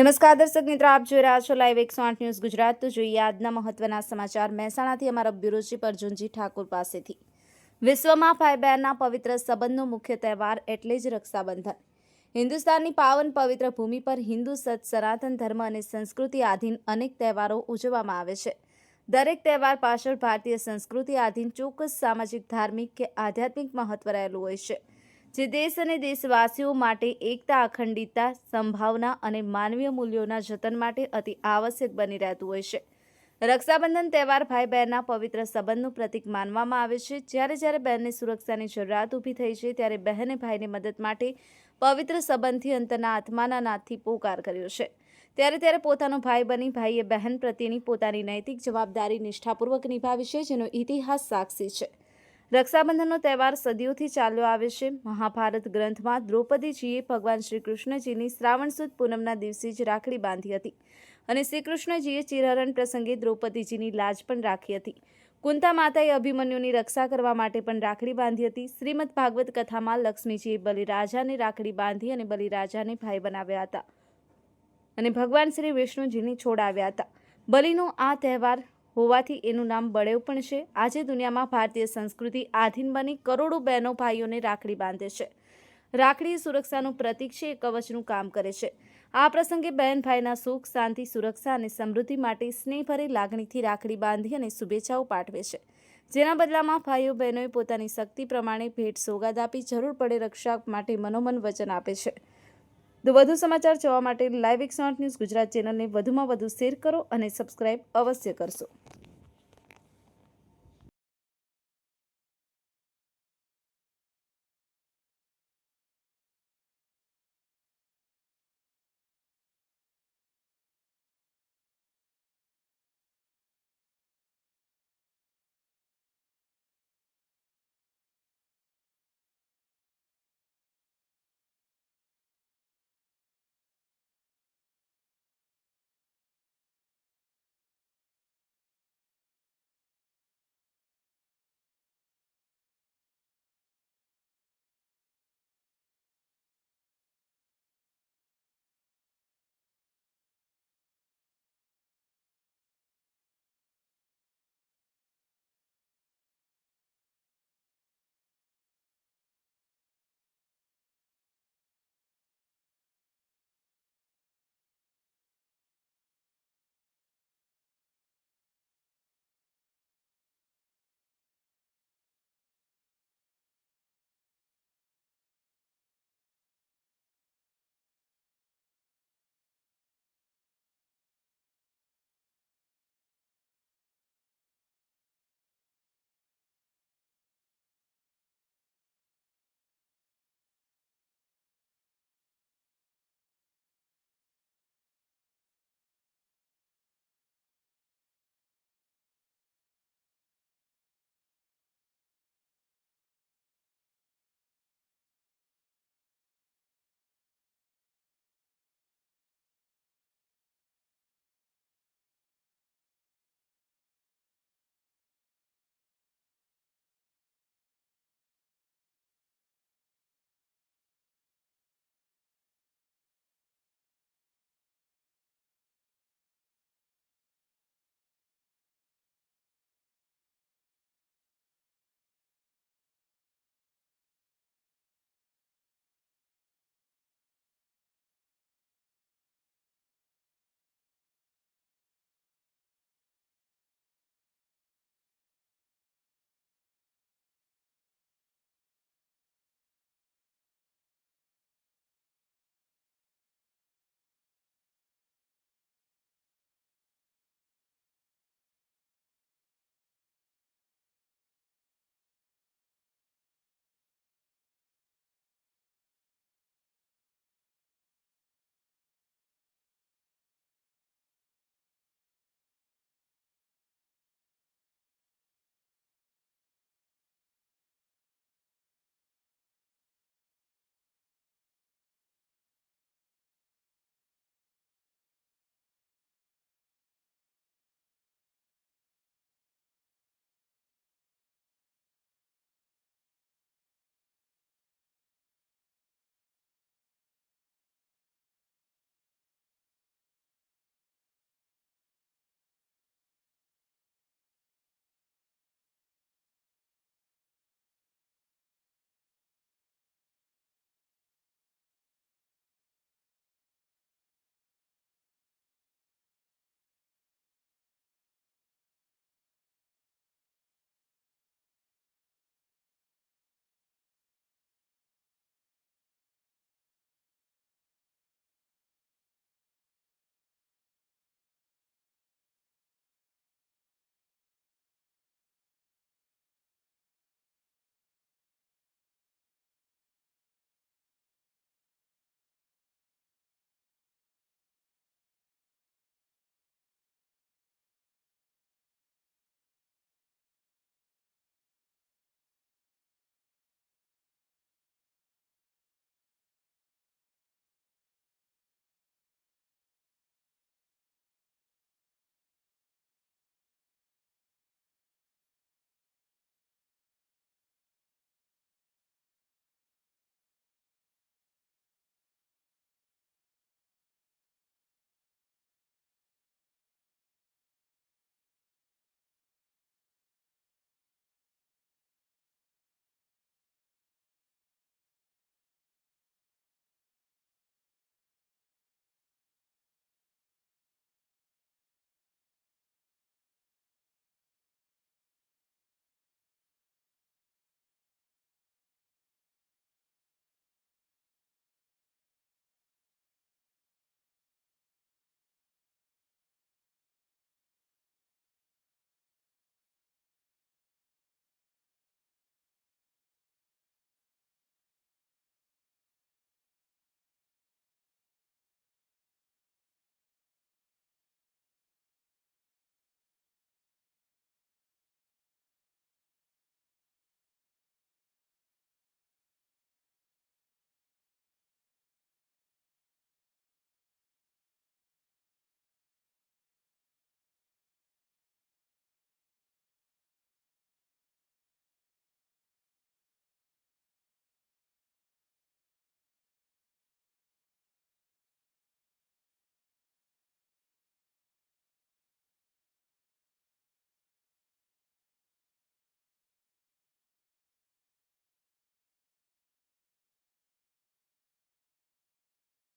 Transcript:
નમસ્કાર દર્શક મિત્રો, આપ જોઈ રહ્યા છો લાઈવ એકસો આઠ ન્યૂઝ ગુજરાત. તો જોઈએ આજના મહત્વના સમાચાર. મહેસાણાથી અમારા બ્યુરોચીપ અર્જુનજી ઠાકુર પાસેથી. વિશ્વમાં ભાઈ બહેનના પવિત્ર સંબંધનો મુખ્ય તહેવાર એટલે જ રક્ષાબંધન. હિન્દુસ્તાનની પાવન પવિત્ર ભૂમિ પર હિન્દુ સત સનાતન ધર્મ અને સંસ્કૃતિ આધીન અનેક તહેવારો ઉજવવામાં આવે છે. દરેક તહેવાર પાછળ ભારતીય સંસ્કૃતિ આધીન ચોક્કસ સામાજિક, ધાર્મિક કે આધ્યાત્મિક મહત્વ રહેલું હોય છે. જે દેશ અને દેશવાસીઓ માટે એકતા, અખંડિતતા, સંભાવના અને માનવીય મૂલ્યોના જતન માટે અતિ આવશ્યક બની રહેતું હોય છે. રક્ષાબંધન તહેવાર ભાઈ બહેનના પવિત્ર સંબંધનું પ્રતીક માનવામાં આવે છે. જ્યારે જ્યારે બહેનને સુરક્ષાની જરૂરિયાત ઊભી થઈ છે, ત્યારે બહેને ભાઈને મદદ માટે પવિત્ર સંબંધથી અંતરના આત્માના નાથથી પોકાર કર્યો છે. ત્યારે ત્યારે પોતાનો ભાઈ બની ભાઈએ બહેન પ્રત્યેની પોતાની નૈતિક જવાબદારી નિષ્ઠાપૂર્વક નિભાવી છે, જેનો ઇતિહાસ સાક્ષી છે. રક્ષાબંધનનો તહેવાર સદીઓથી ચાલ્યો આવે છે. મહાભારત ગ્રંથમાં દ્રૌપદીજીએ ભગવાન શ્રી કૃષ્ણજીની શ્રાવણ સુદ પૂનમના દિવસે જ રાખડી બાંધી હતી અને શ્રી કૃષ્ણજીએ ચિરહરણ પ્રસંગે દ્રૌપદીજીની લાજ પણ રાખી હતી. કુંતા માતાએ અભિમન્યુની રક્ષા કરવા માટે પણ રાખડી બાંધી હતી. શ્રીમદ ભાગવત કથામાં લક્ષ્મીજીએ બલિરાજાને રાખડી બાંધી અને બલિરાજાને ભાઈ બનાવ્યા હતા અને ભગવાન શ્રી વિષ્ણુજીને છોડાવ્યા હતા. બલિનો આ તહેવાર હોવાથી એનું નામ બળેવ પણ છે. આજે દુનિયામાં ભારતીય સંસ્કૃતિ આધીન બની કરોડો બહેનો ભાઈઓને રાખડી બાંધે છે. રાખડી સુરક્ષાનું પ્રતીક છે કવચનું કામ કરે છે. આ પ્રસંગે બહેન ભાઈના સુખ, શાંતિ, સુરક્ષા અને સમૃદ્ધિ માટે સ્નેહભરી લાગણીથી રાખડી બાંધી અને શુભેચ્છાઓ પાઠવે છે. જેના બદલામાં ભાઈઓ બહેનોએ પોતાની શક્તિ પ્રમાણે ભેટ સોગાદ આપી જરૂર પડે રક્ષા માટે મનોમન વચન આપે છે. તો વધુ સમાચાર જોવા માટે લાઈવ એકસો ન્યૂઝ ગુજરાત ચેનલને વધુમાં વધુ શેર કરો અને સબસ્ક્રાઇબ અવશ્ય કરશો.